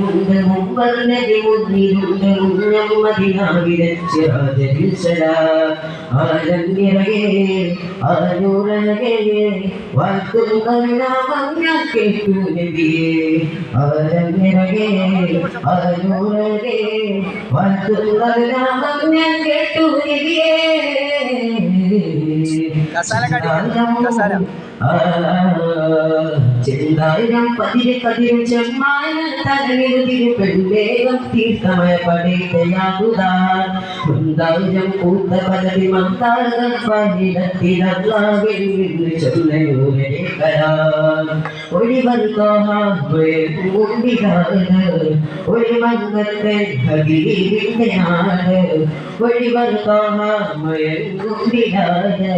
ഉണ്ട് മുമ്പർനതി മുന്നിലുണ്ട് മുന്നമ്മതിനാവിരച്ച് രാജരിൽസല ആരം നിറയെ ആരൂറകെ വാഴ്ത്തും കരുണാമം ഞാൻ കേട്ടു നബിയെ ആരം നിറയെ ആരൂറകെ വാഴ്ത്തും കരുണാമം ഞാൻ കേട്ടു നബിയെ കസാല കടി കസാല. ചെന്തായിരം പതിരെ കതിരും ചെമ്മായ തലവിരുതിരു പെൺവേഗം തീർത്ഥമയ പടേതയാകുതാൻ മുന്തായിരം പൂത്ത പലതി മന്താളുകൾ പണിടത്തിലല്ലാവിൽ നിന്ന് ചൊല്ലയൂരേ കരാൻ ഒളിവൻ കോഹാണ്ടികാണ് ഒരു മങ്ങത്തെ ഭഗീവിന്റെ നാട് ഒളിവൻ കോഹാമയുണ്ടികാണ്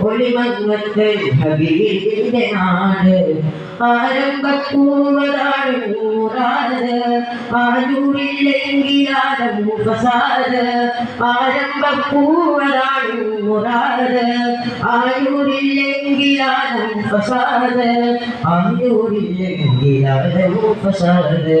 ഒളിമങ്ങത്തെ ഭഗീവിന്റെ നാട് ആരംഭപ്പൂവതാണ് നൂറാത് ആരൂരില്ലെങ്കിലാരം ഫസാദ് ആരംഭപ്പൂവതാണ് നൂറാത് ആരൂരില്ലെങ്കിലാരം ഫസാദ് ആരൂരില്ലെങ്കിലാരം ഫസാദ്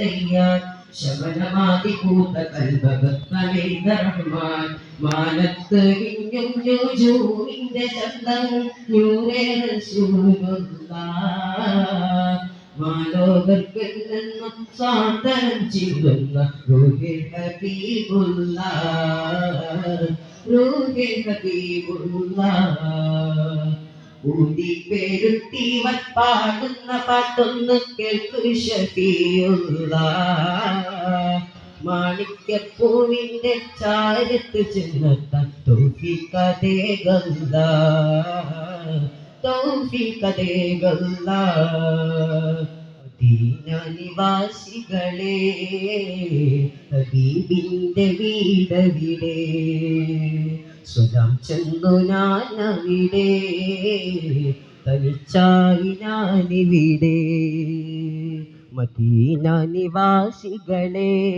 ചൊരിഞ്ഞതയ്യാൻ ശമനമാതി കൂത്ത കൽഭകത്തലൈതറഹ്മാൻ മാനത്ത് വിഞ്ഞും ജൂജൂവിന്റെ ചന്തം ന്യൂരേറെ മാലോകർക്കെന്നും സാന്തനം ചെയ്യുന്ന റൂഹെ ഹബീബുള്ള റൂഹെ ഹബീബുള്ള ഊതി പെരുത്തി പാടുന്ന പാട്ടൊന്ന് കേൾക്കു ഷഫിയുള്ള മാണിക്യപ്പൂവിന്റെ ചാരത്ത് ചെന്നെത്താൻ തോഫിക്കതേ ഗല്ല തൗഫീഖതേ ഗല്ല നിവാസികളെ ഹബീബിന്റെ വീടവിടെ സ്വലം ചെന്നു അവിടെ തനിച്ചായി ഞാനിവിടെ. മദീന നിവാസികളെ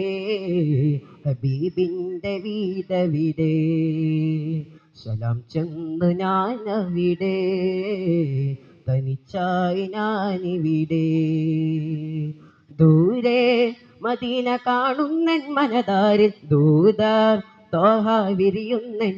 ഹബീബിന്റെ വീടവിടെ. സലാം ചെന്ന് ഞാനവിടെ. തനിച്ചായി ഞാനിവിടെ. ദൂരെ മദീന കാണുന്നൻ മനതാരിൽ ദൂതർ തോഹ വിരിയുന്നൻ